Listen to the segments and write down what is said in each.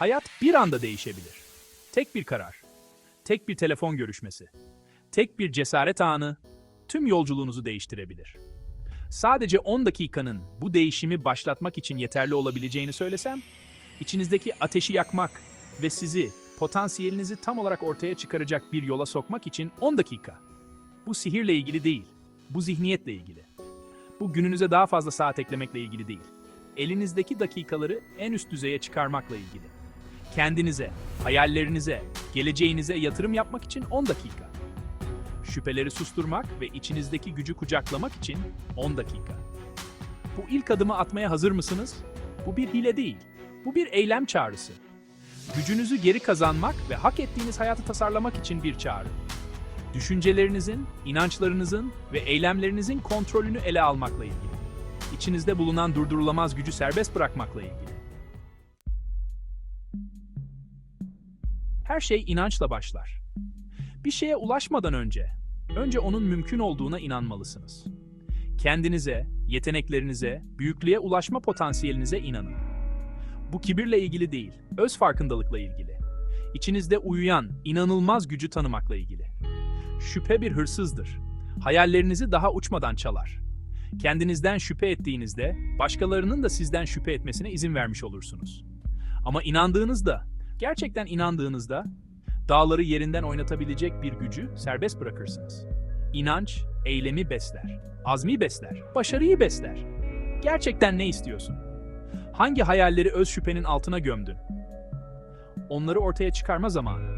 Hayat bir anda değişebilir. Tek bir karar, tek bir telefon görüşmesi, tek bir cesaret anı tüm yolculuğunuzu değiştirebilir. Sadece 10 dakikanın bu değişimi başlatmak için yeterli olabileceğini söylesem, içinizdeki ateşi yakmak ve sizi, potansiyelinizi tam olarak ortaya çıkaracak bir yola sokmak için 10 dakika. Bu sihirle ilgili değil, bu zihniyetle ilgili. Bu gününüze daha fazla saat eklemekle ilgili değil. Elinizdeki dakikaları en üst düzeye çıkarmakla ilgili. Kendinize, hayallerinize, geleceğinize yatırım yapmak için 10 dakika. Şüpheleri susturmak ve içinizdeki gücü kucaklamak için 10 dakika. Bu ilk adımı atmaya hazır mısınız? Bu bir hile değil. Bu bir eylem çağrısı. Gücünüzü geri kazanmak ve hak ettiğiniz hayatı tasarlamak için bir çağrı. Düşüncelerinizin, inançlarınızın ve eylemlerinizin kontrolünü ele almakla ilgili. İçinizde bulunan durdurulamaz gücü serbest bırakmakla ilgili. Her şey inançla başlar. Bir şeye ulaşmadan önce, önce onun mümkün olduğuna inanmalısınız. Kendinize, yeteneklerinize, büyüklüğe ulaşma potansiyelinize inanın. Bu kibirle ilgili değil, öz farkındalıkla ilgili. İçinizde uyuyan, inanılmaz gücü tanımakla ilgili. Şüphe bir hırsızdır. Hayallerinizi daha uçmadan çalar. Kendinizden şüphe ettiğinizde, başkalarının da sizden şüphe etmesine izin vermiş olursunuz. Ama inandığınızda, gerçekten inandığınızda, dağları yerinden oynatabilecek bir gücü serbest bırakırsınız. İnanç, eylemi besler, azmi besler, başarıyı besler. Gerçekten ne istiyorsun? Hangi hayalleri öz şüphenin altına gömdün? Onları ortaya çıkarma zamanı.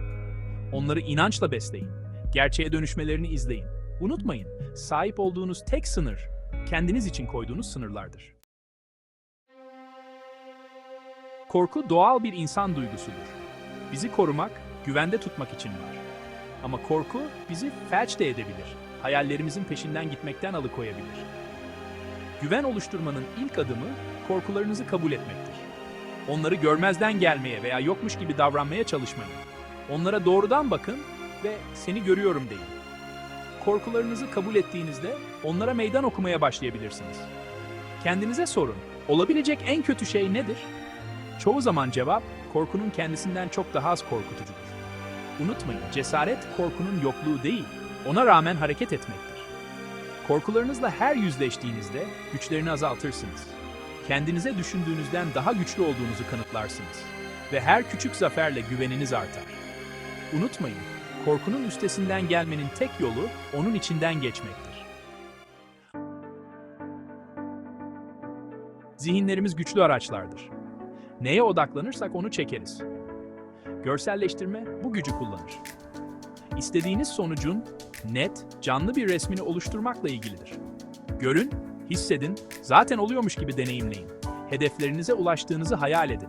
Onları inançla besleyin. Gerçeğe dönüşmelerini izleyin. Unutmayın, sahip olduğunuz tek sınır, kendiniz için koyduğunuz sınırlardır. Korku doğal bir insan duygusudur. Bizi korumak, güvende tutmak için var. Ama korku bizi felç de edebilir. Hayallerimizin peşinden gitmekten alıkoyabilir. Güven oluşturmanın ilk adımı korkularınızı kabul etmektir. Onları görmezden gelmeye veya yokmuş gibi davranmaya çalışmayın. Onlara doğrudan bakın ve seni görüyorum deyin. Korkularınızı kabul ettiğinizde onlara meydan okumaya başlayabilirsiniz. Kendinize sorun. Olabilecek en kötü şey nedir? Çoğu zaman cevap korkunun kendisinden çok daha az korkutucudur. Unutmayın, cesaret korkunun yokluğu değil, ona rağmen hareket etmektir. Korkularınızla her yüzleştiğinizde güçlerini azaltırsınız. Kendinize düşündüğünüzden daha güçlü olduğunuzu kanıtlarsınız ve her küçük zaferle güveniniz artar. Unutmayın, korkunun üstesinden gelmenin tek yolu onun içinden geçmektir. Zihinlerimiz güçlü araçlardır. Neye odaklanırsak onu çekeriz. Görselleştirme bu gücü kullanır. İstediğiniz sonucun net, canlı bir resmini oluşturmakla ilgilidir. Görün, hissedin, zaten oluyormuş gibi deneyimleyin. Hedeflerinize ulaştığınızı hayal edin.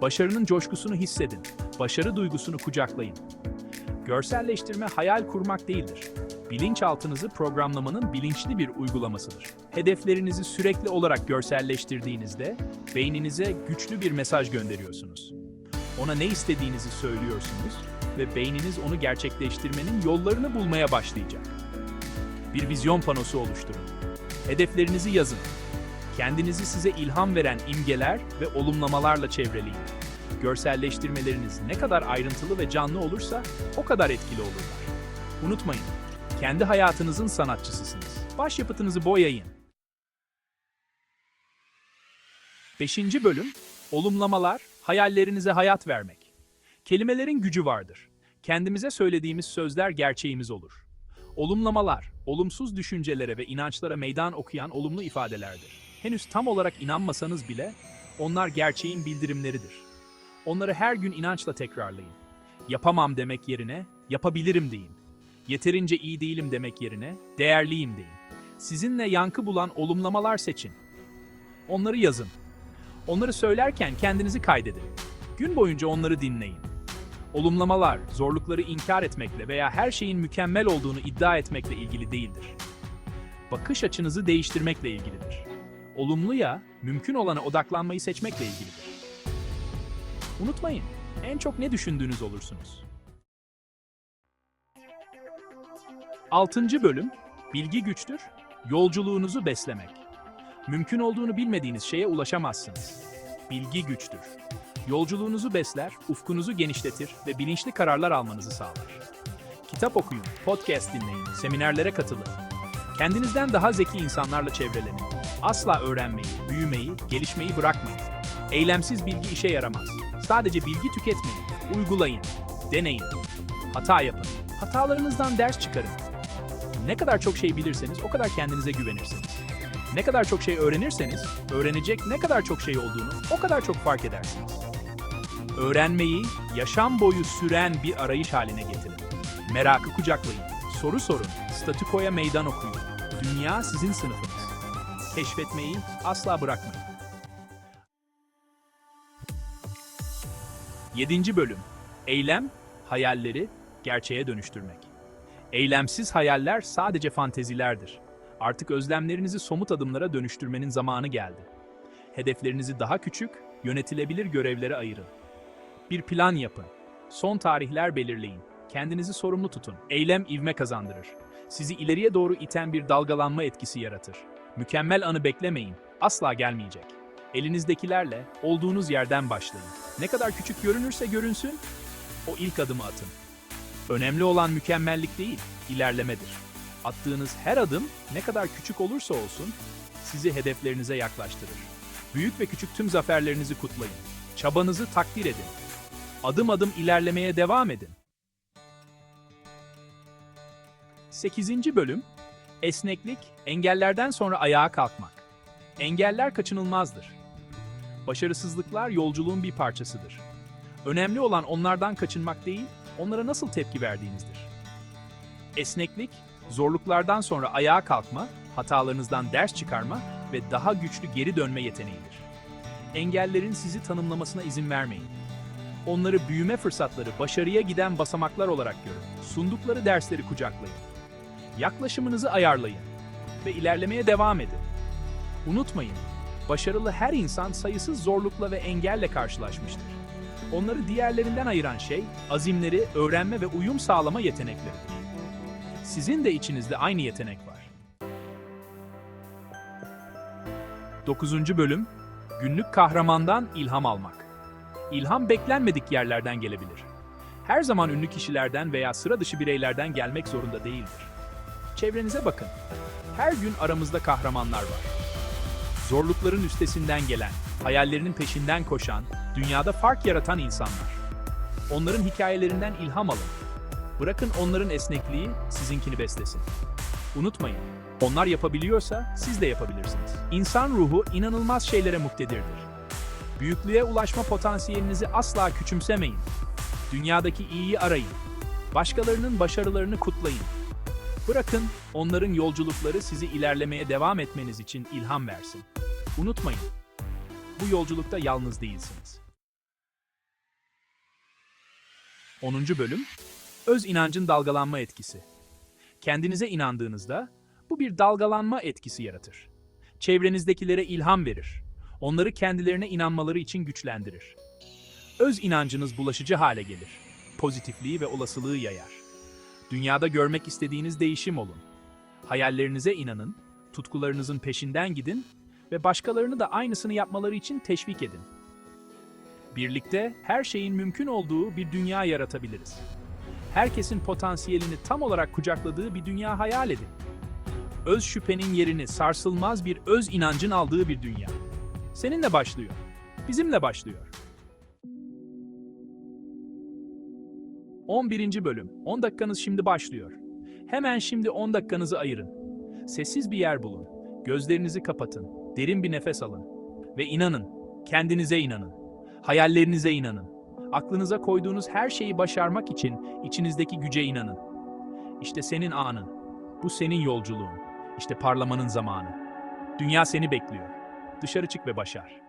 Başarının coşkusunu hissedin. Başarı duygusunu kucaklayın. Görselleştirme hayal kurmak değildir. Bilinçaltınızı programlamanın bilinçli bir uygulamasıdır. Hedeflerinizi sürekli olarak görselleştirdiğinizde beyninize güçlü bir mesaj gönderiyorsunuz. Ona ne istediğinizi söylüyorsunuz ve beyniniz onu gerçekleştirmenin yollarını bulmaya başlayacak. Bir vizyon panosu oluşturun. Hedeflerinizi yazın. Kendinizi size ilham veren imgeler ve olumlamalarla çevreleyin. Görselleştirmeleriniz ne kadar ayrıntılı ve canlı olursa o kadar etkili olurlar. Unutmayın, kendi hayatınızın sanatçısısınız. Başyapıtınızı boyayın. 5. bölüm Olumlamalar, hayallerinize hayat vermek. Kelimelerin gücü vardır. Kendimize söylediğimiz sözler gerçeğimiz olur. Olumlamalar, olumsuz düşüncelere ve inançlara meydan okuyan olumlu ifadelerdir. Henüz tam olarak inanmasanız bile onlar gerçeğin bildirimleridir. Onları her gün inançla tekrarlayın. Yapamam demek yerine yapabilirim deyin. Yeterince iyi değilim demek yerine değerliyim deyin. Sizinle yankı bulan olumlamalar seçin. Onları yazın. Onları söylerken kendinizi kaydedin. Gün boyunca onları dinleyin. Olumlamalar, zorlukları inkar etmekle veya her şeyin mükemmel olduğunu iddia etmekle ilgili değildir. Bakış açınızı değiştirmekle ilgilidir. Olumluya, mümkün olana odaklanmayı seçmekle ilgilidir. Unutmayın, en çok ne düşündüğünüz olursunuz. 6. bölüm Bilgi güçtür, yolculuğunuzu beslemek. Mümkün olduğunu bilmediğiniz şeye ulaşamazsınız. Bilgi güçtür. Yolculuğunuzu besler, ufkunuzu genişletir ve bilinçli kararlar almanızı sağlar. Kitap okuyun, podcast dinleyin, seminerlere katılın. Kendinizden daha zeki insanlarla çevrelenin. Asla öğrenmeyi, büyümeyi, gelişmeyi bırakmayın. Eylemsiz bilgi işe yaramaz. Sadece bilgi tüketmeyin. Uygulayın, deneyin. Hata yapın. Hatalarınızdan ders çıkarın. Ne kadar çok şey bilirseniz o kadar kendinize güvenirsiniz. Ne kadar çok şey öğrenirseniz, öğrenecek ne kadar çok şey olduğunu o kadar çok fark edersiniz. Öğrenmeyi yaşam boyu süren bir arayış haline getirin. Merakı kucaklayın, soru sorun, statükoya meydan okuyun. Dünya sizin sınıfınız. Keşfetmeyi asla bırakmayın. 7. Bölüm Eylem, hayalleri gerçeğe dönüştürmek. Eylemsiz hayaller sadece fantezilerdir. Artık özlemlerinizi somut adımlara dönüştürmenin zamanı geldi. Hedeflerinizi daha küçük, yönetilebilir görevlere ayırın. Bir plan yapın. Son tarihler belirleyin. Kendinizi sorumlu tutun. Eylem ivme kazandırır. Sizi ileriye doğru iten bir dalgalanma etkisi yaratır. Mükemmel anı beklemeyin. Asla gelmeyecek. Elinizdekilerle olduğunuz yerden başlayın. Ne kadar küçük görünürse görünsün, o ilk adımı atın. Önemli olan mükemmellik değil, ilerlemedir. Attığınız her adım ne kadar küçük olursa olsun sizi hedeflerinize yaklaştırır. Büyük ve küçük tüm zaferlerinizi kutlayın. Çabanızı takdir edin. Adım adım ilerlemeye devam edin. 8. bölüm Esneklik, engellerden sonra ayağa kalkmak. Engeller kaçınılmazdır. Başarısızlıklar yolculuğun bir parçasıdır. Önemli olan onlardan kaçınmak değil, onlara nasıl tepki verdiğinizdir. Esneklik, zorluklardan sonra ayağa kalkma, hatalarınızdan ders çıkarma ve daha güçlü geri dönme yeteneğidir. Engellerin sizi tanımlamasına izin vermeyin. Onları büyüme fırsatları, başarıya giden basamaklar olarak görün. Sundukları dersleri kucaklayın. Yaklaşımınızı ayarlayın ve ilerlemeye devam edin. Unutmayın, başarılı her insan sayısız zorlukla ve engelle karşılaşmıştır. Onları diğerlerinden ayıran şey, azimleri, öğrenme ve uyum sağlama yetenekleridir. Sizin de içinizde aynı yetenek var. 9. Bölüm Günlük kahramandan ilham almak. İlham beklenmedik yerlerden gelebilir. Her zaman ünlü kişilerden veya sıra dışı bireylerden gelmek zorunda değildir. Çevrenize bakın. Her gün aramızda kahramanlar var. Zorlukların üstesinden gelen, hayallerinin peşinden koşan, dünyada fark yaratan insanlar. Onların hikayelerinden ilham alın. Bırakın onların esnekliği sizinkini beslesin. Unutmayın, onlar yapabiliyorsa siz de yapabilirsiniz. İnsan ruhu inanılmaz şeylere muktedirdir. Büyüklüğe ulaşma potansiyelinizi asla küçümsemeyin. Dünyadaki iyiyi arayın. Başkalarının başarılarını kutlayın. Bırakın onların yolculukları sizi ilerlemeye devam etmeniz için ilham versin. Unutmayın, bu yolculukta yalnız değilsiniz. 10. Bölüm Öz inancın dalgalanma etkisi. Kendinize inandığınızda bu bir dalgalanma etkisi yaratır. Çevrenizdekilere ilham verir. Onları kendilerine inanmaları için güçlendirir. Öz inancınız bulaşıcı hale gelir. Pozitifliği ve olasılığı yayar. Dünyada görmek istediğiniz değişim olun. Hayallerinize inanın, tutkularınızın peşinden gidin ve başkalarını da aynısını yapmaları için teşvik edin. Birlikte her şeyin mümkün olduğu bir dünya yaratabiliriz. Herkesin potansiyelini tam olarak kucakladığı bir dünya hayal edin. Öz şüphenin yerini sarsılmaz bir öz inancın aldığı bir dünya. Seninle başlıyor. Bizimle başlıyor. 11. bölüm. 10 dakikanız şimdi başlıyor. Hemen şimdi 10 dakikanızı ayırın. Sessiz bir yer bulun. Gözlerinizi kapatın. Derin bir nefes alın. Ve inanın. Kendinize inanın. Hayallerinize inanın. Aklınıza koyduğunuz her şeyi başarmak için içinizdeki güce inanın. İşte senin anın. Bu senin yolculuğun. İşte parlamanın zamanı. Dünya seni bekliyor. Dışarı çık ve başar.